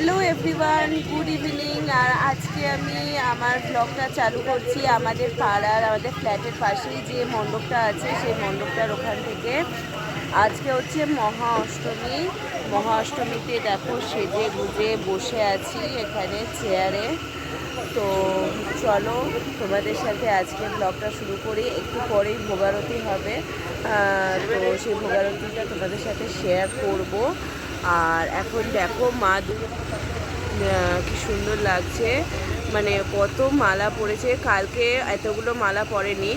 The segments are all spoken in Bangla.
Hello everyone, good evening. আর আজকে আমি আমার ব্লগটা চালু করছি আমাদের পাড়ার, আমাদের ফ্ল্যাটের পাশেই যে মণ্ডপটা আছে, সেই মণ্ডপটার ওখান থেকে। আজকে হচ্ছে মহা অষ্টমী। মহা অষ্টমীতে দেখো সেজে গুজে বসে আছি এখানে চেয়ারে তো চলো তোমাদের সাথে আজকে ব্লগটা শুরু করি। একটু পরেই ভোগারতি হবে। তো সেই ভোগারতিটা তোমাদের সাথে শেয়ার করব। আর এখন দেখো মা কি সুন্দর লাগছে। মানে কত মালা পড়েছে। কালকে এতগুলো মালা পড়েনি।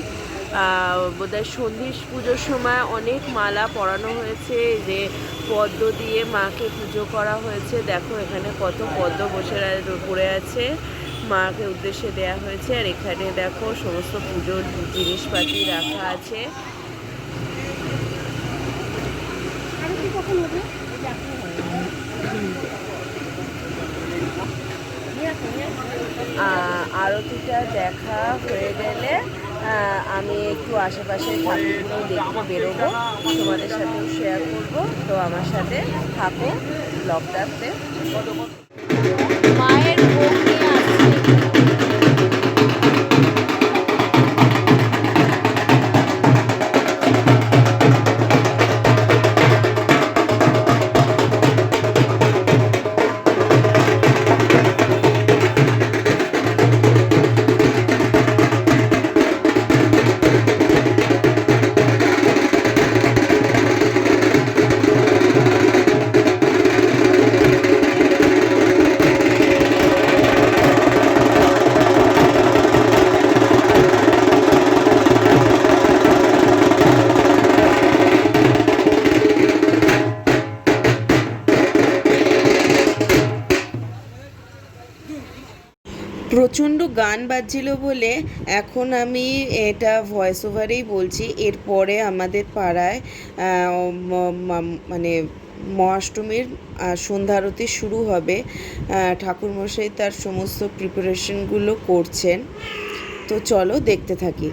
বোধহয় সন্ধি পুজোর সময় অনেক মালা পরানো হয়েছে। যে পদ্ম দিয়ে মাকে পুজো করা হয়েছে। দেখো এখানে কত পদ্ম বসে পড়ে আছে। মাকে উদ্দেশ্যে দেয়া হয়েছে। আর এখানে দেখো সমস্ত পুজোর জিনিসপাতি রাখা আছে। আরতিটা দেখা হয়ে গেলে আমি একটু আশেপাশে ঠাকুরগুলো দেখতে বেরোবো। তোমাদের সাথেও শেয়ার করব। তো আমার সাথে থাকো ব্লগটাতে মায়ের বোন নিয়ে আসছি প্রচণ্ড গান বাজছিল বলে এখন আমি এটা ভয়েস ওভারেই বলছি। এরপরে আমাদের পাড়ায় মানে মহাষ্টমীর সন্ধ্যারতি শুরু হবে। ঠাকুরমশাই তার সমস্ত প্রিপারেশনগুলো করছেন। তো চলো দেখতে থাকি।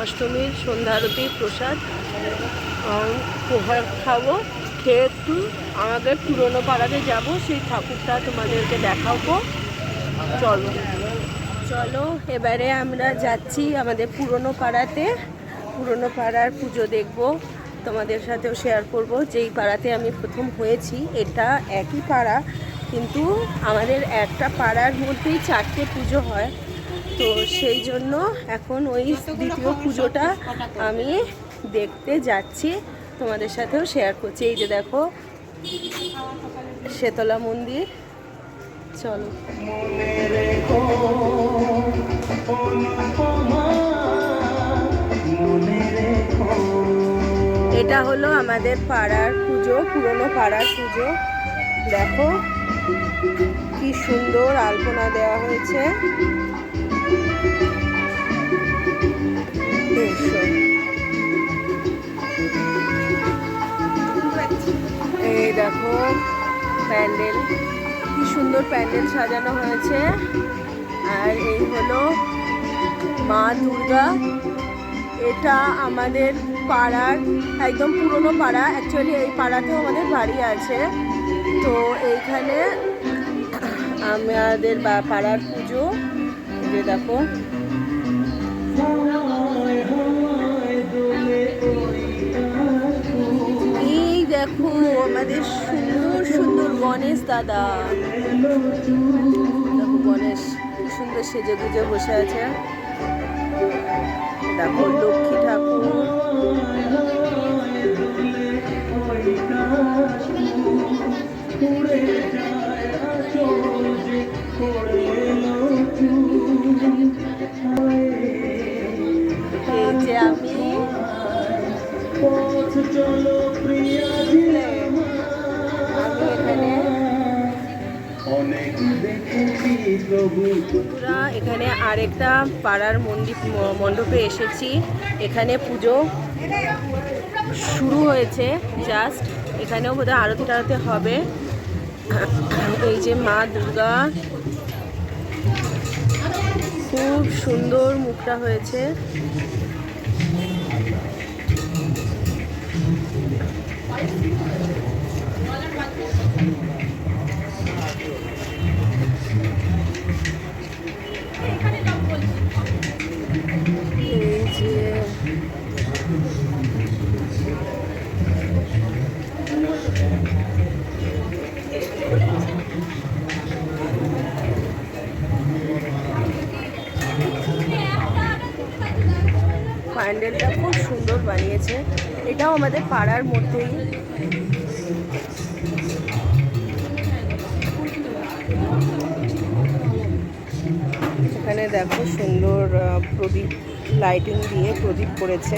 দুর্গার মহাষ্টমীর সন্ধ্যা আরতির প্রসাদ প্রসাদ খাব। খেয়ে একটু আমাদের পুরনো পাড়াতে যাব, সেই ঠাকুরটা তোমাদেরকে দেখাবো। চলো। চলো, এবারে আমরা যাচ্ছি আমাদের পুরনো পাড়াতে। পুরনো পাড়ার পুজো দেখব, তোমাদের সাথেও শেয়ার করব। যেই পাড়াতে আমি প্রথম হয়েছি, এটা একই পাড়া, কিন্তু আমাদের একটা পাড়ার মধ্যেই চারটে পুজো হয়। তো সেই জন্য এখন ওই দ্বিতীয় পুজোটা আমি দেখতে যাচ্ছি, তোমাদের সাথেও শেয়ার করছি। এই যে দেখো, শেতলা মন্দির। চলো। এটা হলো আমাদের পাড়ার পুজো, পুরনো পাড়ার পুজো। দেখো, কি সুন্দর আলপনা দেওয়া হয়েছে। এই দেখো, প্যান্ডেল। কি সুন্দর প্যান্ডেল সাজানো হয়েছে। আর এই হলো মা দুর্গা। এটা আমাদের পাড়ার, একদম পুরনো পাড়া। অ্যাকচুয়ালি এই পাড়াতেও আমাদের বাড়ি আছে। তো এইখানে আমাদের পাড়ার পুজো। যে দেখো। এই দেখো আমাদের সুন্দর সুন্দর গণেশ দাদা। দেখো গণেশ সুন্দর সেজে গুজে বসে আছে। দেখো লক্ষ্মী ঠাকুর। এই পুরা এখানে আরেকটা পাড়ার মন্দির মণ্ডপে এসেছি। এখানে পুজো শুরু হয়েছে জাস্ট। এখানেও বোধহয় আরতি টারতি হবে। এই যে মা দুর্গা, খুব সুন্দর মুখটা হয়েছে। এটাও আমাদের পাড়ার মধ্যেই। এখানে দেখো সুন্দর প্রদীপ লাইটিং দিয়ে প্রদীপ করেছে।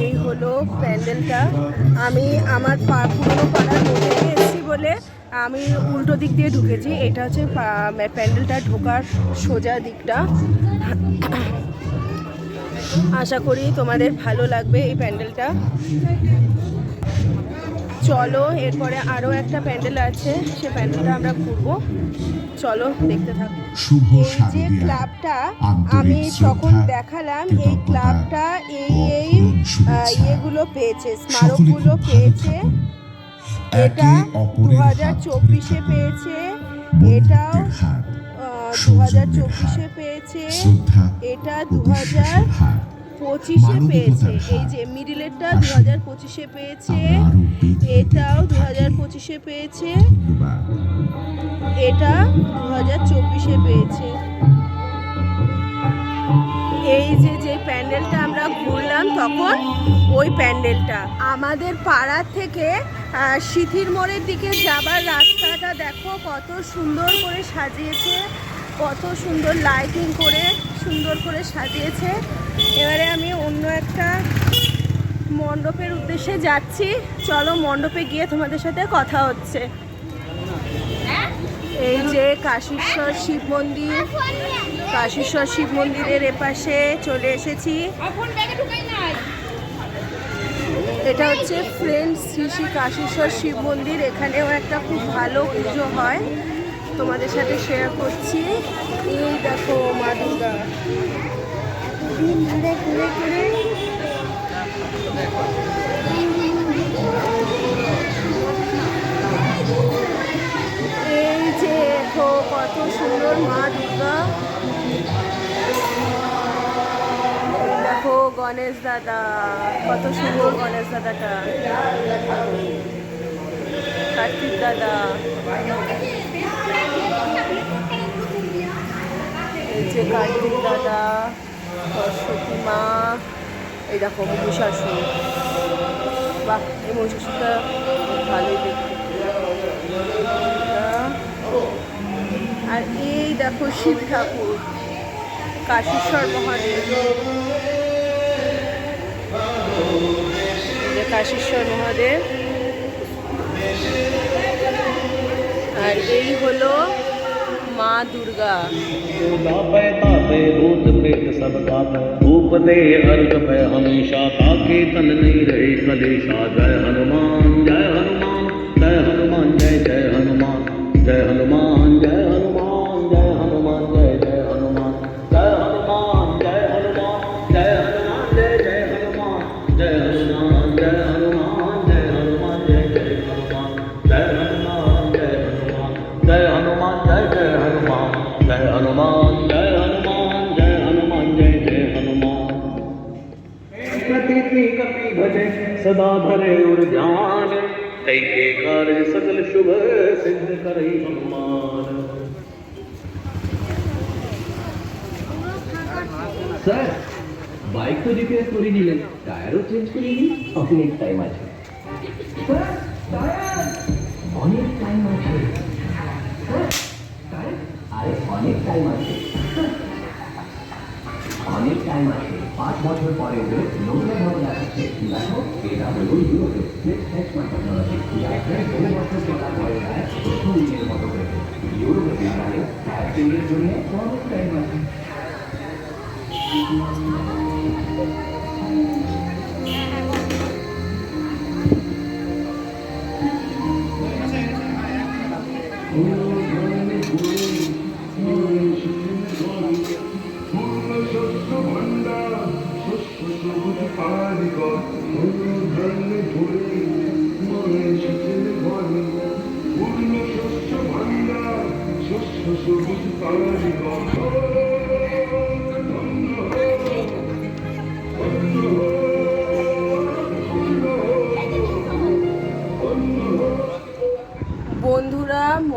এই হলো প্যান্ডেলটা। আমি আমার পুরোনো পাড়ার মধ্যে এসেছি বলে আমি উল্টো দিক দিয়ে ঢুকেছি। এটা হচ্ছে প্যান্ডেলটা ঢোকার সোজা দিকটা। আশা করি তোমাদের ভালো লাগবে এই প্যান্ডেলটা। চলো এরপরে আরও একটা প্যান্ডেল আছে সে প্যান্ডেলটা আমরা ঘুরবো। চলো দেখতে থাকো। এই যে ক্লাবটা আমি তখন শ্রদ্ধা, দেখালাম এই ক্লাবটা এই এই। ইয়েগুলো পেয়েছে স্মারকগুলো পেয়েছে। এটা দু হাজার চব্বিশে পেয়েছে এটাও দু হাজার চব্বিশে পেয়েছে এটা দু হাজার পঁচিশে পেয়েছে। এই যে মিডিলেরটা দু। হাজার পঁচিশে পেয়েছে। এটাও দু হাজার পঁচিশে পেয়েছে। এটা দু হাজার চব্বিশে পেয়েছে। এই যে যে প্যান্ডেলটা আমরা ঘুরলাম তখন ওই প্যান্ডেলটা। আমাদের পাড়ার থেকে সিথির মোড়ের দিকে যাবার রাস্তাটা দেখো কত সুন্দর করে সাজিয়েছে কত সুন্দর লাইটিং করে। সুন্দর করে সাজিয়েছে। এবারে আমি অন্য একটা মণ্ডপের উদ্দেশ্যে যাচ্ছি। চলো মণ্ডপে গিয়ে তোমাদের সাথে কথা হচ্ছে। এই যে কাশীশ্বর শিব মন্দির। কাশীশ্বর শিব মন্দিরের এপাশে চলে এসেছি। এটা হচ্ছে ফ্রেন্ডস শ্রী শ্রী কাশীশ্বর শিব মন্দির। এখানেও একটা খুব ভালো পুজো হয়। তোমাদের সাথে শেয়ার করছি। এই দেখো মা দুর্গা। এই যে কত সুন্দর মা দুর্গা। দেখো গণেশ দাদা, কত সুন্দর গণেশ দাদাটা। কার্তিক দাদা। যে কার্তিক দাদা, সরস্বতী মা, এই দেখো মহিষাসুর। বাহ, এই মহিষাসুরটা ভালোই দেখতে। আর এই দেখো শিব ঠাকুর, কাশীশ্বর মহাদেব। কাশীশ্বর মহাদেব। আর এই হলো माँ दुर्गा। हमेशा ताके रहे जय हनुमान। प्रतीति कपि भजे सदा धरे उर ध्यान तै के कार्य सकल शुभ सिद्ध करई हनुमान স্যার বাইক তো রিপেয়ার করে দিলেন টায়ারও চেঞ্জ করে দিন অনেক টাইম আছে স্যার টায়ার অনেক টাইম আছে স্যার টায়ার আরে অনেক টাইম আছে অনেক টাইম আছে পাঁচ বছর পরে নতুন ভাবে দেখাচ্ছে দেখো এটা হল ইউরোপে মতো জন্য অনেক টাইম আছে।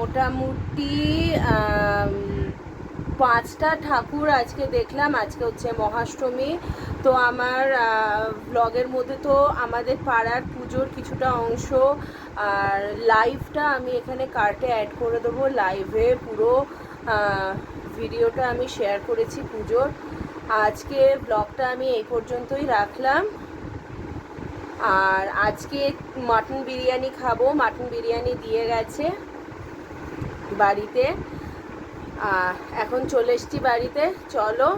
মোটামুটি পাঁচটা ঠাকুর আজকে দেখলাম। আজকে হচ্ছে মহাষ্টমী। তো আমার ব্লগের মধ্যে তো আমাদের পাড়ার পুজোর কিছুটা অংশ, আর লাইভটা আমি এখানে কার্টে অ্যাড করে দেবো। লাইভে পুরো ভিডিওটা আমি শেয়ার করেছি পুজোর। আজকে ব্লগটা আমি এই পর্যন্তই রাখলাম। আর আজকে মাটন বিরিয়ানি খাব। মাটন বিরিয়ানি দিয়ে গেছে। বাড়িতে। এখন চলে এসছি বাড়িতে। চলো,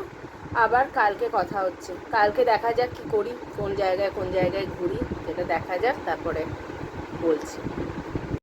আবার কালকে কথা হচ্ছে। কালকে দেখা যাক কি করি, কোন জায়গায় কোন জায়গায় ঘুরি, সেটা দেখা যাক, তারপরে বলছি।